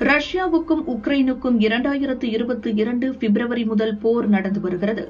ரஷ்யாவுக்கும் உக்ரைனுக்கும் இரண்டாயிரத்து இருபத்தி இரண்டு பிப்ரவரி முதல் போர் நடந்து வருகிறது.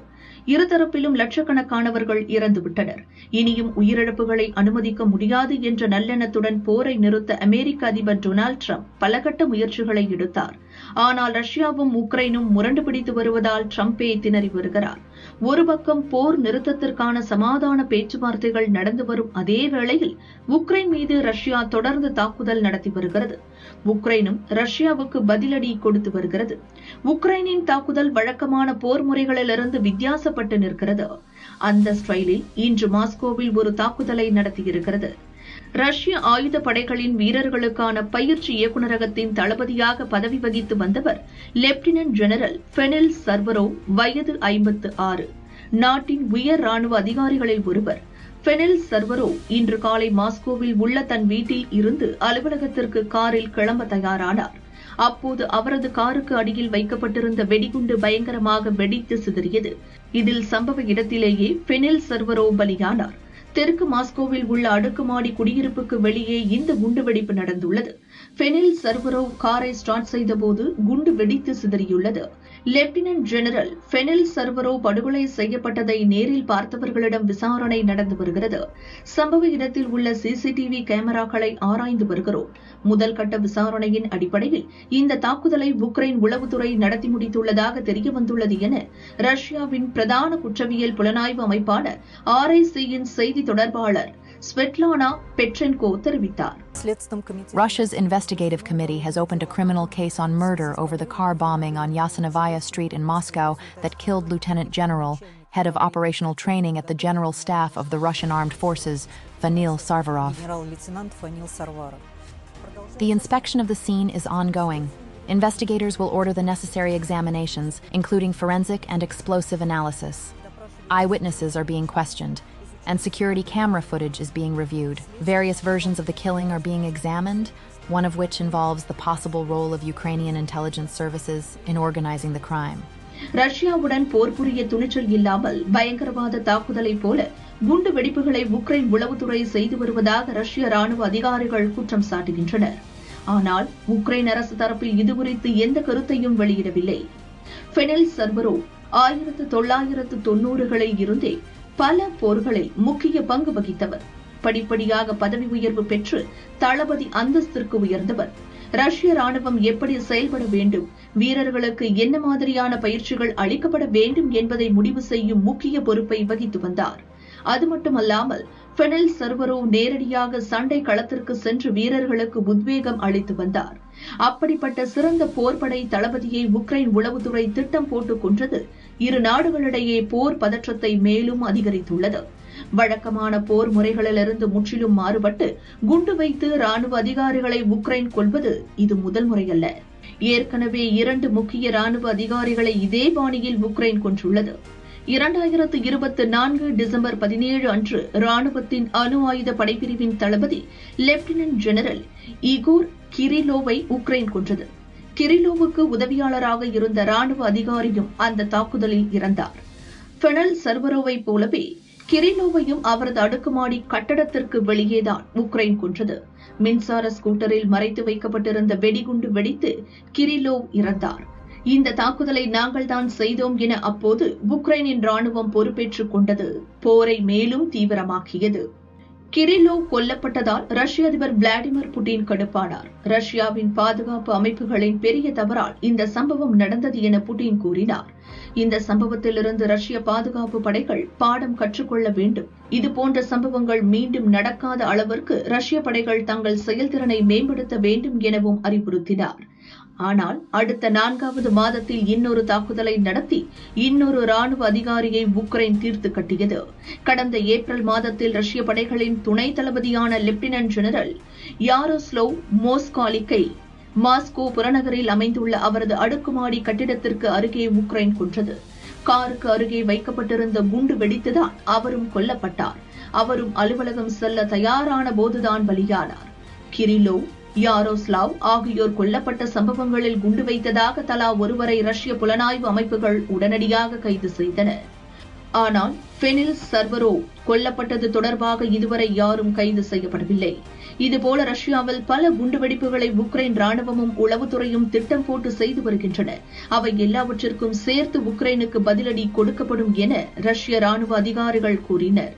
இருதரப்பிலும் லட்சக்கணக்கானவர்கள் இறந்துவிட்டனர். இனியும் உயிரிழப்புகளை அனுமதிக்க முடியாது என்ற நல்லெண்ணத்துடன் போரை நிறுத்த அமெரிக்க அதிபர் டொனால்டு டிரம்ப் பலகட்ட முயற்சிகளை எடுத்தார். ஆனால் ரஷ்யாவும் உக்ரைனும் முரண்டு பிடித்து வருவதால் டிரம்பே திணறி வருகிறார். ஒரு பக்கம் போர் நிறுத்தத்திற்கான சமாதான பேச்சுவார்த்தைகள் நடந்து வரும் அதே வேளையில் உக்ரைன் மீது ரஷ்யா தொடர்ந்து தாக்குதல் நடத்தி வருகிறது. உக்ரைனும் ரஷ்யாவுக்கு பதிலடி கொடுத்து வருகிறது. உக்ரைனின் தாக்குதல் வழக்கமான போர் முறைகளிலிருந்து வித்தியாசப்பட்டு நிற்கிறது. அந்த ஸ்டைலில் இன்று மாஸ்கோவில் ஒரு தாக்குதலை நடத்தியிருக்கிறது. ரஷ்ய ஆயுத படைகளின் வீரர்களுக்கான பயிற்சி இயக்குநரகத்தின் தளபதியாக பதவி வகித்து வந்தவர் லெப்டினன்ட் ஜெனரல் ஃபெனில் சர்வரோ வயது ஐம்பத்து ஆறு. நாட்டின் உயர் ராணுவ அதிகாரிகளில் ஒருவர் ஃபெனில் சர்வரோ இன்று காலை மாஸ்கோவில் உள்ள தன் வீட்டில் இருந்து அலுவலகத்திற்கு காரில் கிளம்ப தயாரானார். அப்போது அவரது காருக்கு அடியில் வைக்கப்பட்டிருந்த வெடிகுண்டு பயங்கரமாக வெடித்து சிதறியது. இதில் சம்பவ இடத்திலேயே பெனில் சர்வரோ பலியானார். தெற்கு மாஸ்கோவில் உள்ள அடுக்குமாடி குடியிருப்புக்கு வெளியே இந்த குண்டுவெடிப்பு நடந்துள்ளது. பெனில் சர்வரோ காரை ஸ்டார்ட் செய்தபோது குண்டு வெடித்து சிதறியுள்ளது. லெப்டினன்ட் ஜெனரல் ஃபெனில் சர்வரோ படுகொலை செய்யப்பட்டதை நேரில் பார்த்தவர்களிடம் விசாரணை நடந்து வருகிறது. சம்பவ இடத்தில் உள்ள சிசிடிவி கேமராக்களை ஆராய்ந்து வருகிறோம். முதல் கட்ட விசாரணையின் அடிப்படையில் இந்த தாக்குதலை உக்ரைன் உளவுத்துறை நடத்தி முடித்துள்ளதாக தெரியவந்துள்ளது என ரஷ்யாவின் பிரதான குற்றவியல் புலனாய்வு அமைப்பான ஆர்ஐசியின் செய்தி தொடர்பாளர் Svetlana Petrenko தெரிவித்தார். Russia's investigative committee has opened a criminal case on murder over the car bombing on Yasenovaya Street in Moscow that killed Lieutenant General, head of operational training at the General Staff of the Russian Armed Forces, Vanil Sarvarov. The inspection of the scene is ongoing. Investigators will order the necessary examinations, including forensic and explosive analysis. Eyewitnesses are being questioned, and security camera footage is being reviewed. Various versions of the killing are being examined, one of which involves the possible role of Ukrainian intelligence services in organizing the crime. ரஷ்யாவுடன் போர் புரிய துணிச்சல் இல்லாமல் பயங்கரவாத தாக்குதலைப் போல குண்டு வெடிப்புகளை Ukraine உளவுத்துறை செய்து வருவதாக ரஷ்ய ராணுவ அதிகாரிகள் குற்றம் சாட்டுகின்றனர் ஆனால் உக்ரைன் அரசு தரப்பில் இதுகுறித்து எந்த கருத்தையும் வெளியிடவில்லை ஃபெனில் சர்வரோ ஆயிரத்து தொள்ளாயிரத்து தொன்னூறுகளில் இருந்தே பல போர்களில் முக்கிய பங்கு வகித்தவர். படிப்படியாக பதவி உயர்வு பெற்று தளபதி அந்தஸ்திற்கு உயர்ந்தவர். ரஷ்ய ராணுவம் எப்படி செயல்பட வேண்டும்? வீரர்களுக்கு என்ன மாதிரியான பயிற்சிகள் அளிக்கப்பட வேண்டும் என்பதை முடிவு செய்யும் முக்கிய பொறுப்பை வகித்து வந்தார். அது மட்டுமல்லாமல் ஃபெனில் சர்வரோ நேரடியாக சண்டை களத்திற்கு சென்று வீரர்களுக்கு உத்வேகம் அளித்து வந்தார். அப்படிப்பட்ட சிறந்த போர்படை தளபதியை உக்ரைன் உளவுத்துறை திட்டம் போட்டுக் கொன்றது இரு நாடுகளிடையே போர் பதற்றத்தை மேலும் அதிகரித்துள்ளது. வழக்கமான போர் முறைகளிலிருந்து முற்றிலும் மாறுபட்டு குண்டு வைத்து ராணுவ அதிகாரிகளை உக்ரைன் கொள்வது இது முதல் முறையல்ல. ஏற்கனவே இரண்டு முக்கிய ராணுவ அதிகாரிகளை இதே பாணியில் உக்ரைன் கொன்றுள்ளது. இரண்டாயிரத்து இருபத்தி நான்கு டிசம்பர் பதினேழு அன்று ராணுவத்தின் அணு ஆயுத படைப்பிரிவின் தளபதி லெப்டினன்ட் ஜெனரல் இகோர் கிரிலோவை உக்ரைன் கொன்றது. கிரிலோவுக்கு உதவியாளராக இருந்த ராணுவ அதிகாரியும் அந்த தாக்குதலில் இறந்தார். ஃபெனல் சர்வரோவை போலவே கிரிலோவையும் அவரது அடுக்குமாடி கட்டடத்திற்கு வெளியேதான் உக்ரைன் கொன்றது. மின்சார ஸ்கூட்டரில் மறைத்து வைக்கப்பட்டிருந்த வெடிகுண்டு வெடித்து கிரிலோவ் இறந்தார். இந்த தாக்குதலை நாங்கள் தான் செய்தோம் என அப்போது உக்ரைனின் ராணுவம் பொறுப்பேற்றுக் கொண்டது. போரை மேலும் தீவிரமாக்கியது. கிரிலோவ் கொல்லப்பட்டதால் ரஷ்ய அதிபர் விளாடிமிர் புட்டின் கடுப்பானார். ரஷ்யாவின் பாதுகாப்பு அமைப்புகளின் பெரிய தவறால் இந்த சம்பவம் நடந்தது என புட்டின் கூறினார். இந்த சம்பவத்திலிருந்து ரஷ்ய பாதுகாப்பு படைகள் பாடம் கற்றுக்கொள்ள வேண்டும். இது போன்ற சம்பவங்கள் மீண்டும் நடக்காத அளவிற்கு ரஷ்ய படைகள் தங்கள் செயல்திறனை மேம்படுத்த வேண்டும் எனவும் அறிவுறுத்தினார். ஆனால் அடுத்த நான்காவது மாதத்தில் இன்னொரு தாக்குதலை நடத்தி இன்னொரு ராணுவ அதிகாரியை உக்ரைன் தீர்த்து கட்டியது. கடந்த ஏப்ரல் மாதத்தில் ரஷ்ய படைகளின் துணை தளபதியான லெப்டினன்ட் ஜெனரல் யாரோஸ்லோவ் மோஸ்காலிக்கை மாஸ்கோ புறநகரில் அமைந்துள்ள அவரது அடுக்குமாடி கட்டிடத்திற்கு அருகே உக்ரைன் கொன்றது. காருக்கு அருகே வைக்கப்பட்டிருந்த குண்டு வெடித்துதான் அவரும் கொல்லப்பட்டார். அவரும் அலுவலகம் செல்ல தயாரான போதுதான் பலியானார். கிரிலோ யாரோஸ்லாவ் ஆகியோர் கொல்லப்பட்ட சம்பவங்களில் குண்டு வைத்ததாக தலா ஒருவரை ரஷ்ய புலனாய்வு அமைப்புகள் உடனடியாக கைது செய்தன. ஆனால் பெனில் சர்வரோ கொல்லப்பட்டது தொடர்பாக இதுவரை யாரும் கைது செய்யப்படவில்லை. இதுபோல ரஷ்யாவில் பல குண்டுவெடிப்புகளை உக்ரைன் ராணுவமும் உளவுத்துறையும் திட்டம் போட்டு செய்து வருகின்றன. அவை எல்லாவற்றிற்கும் சேர்த்து உக்ரைனுக்கு பதிலடி கொடுக்கப்படும் என ரஷ்ய ராணுவ அதிகாரிகள் கூறினர்.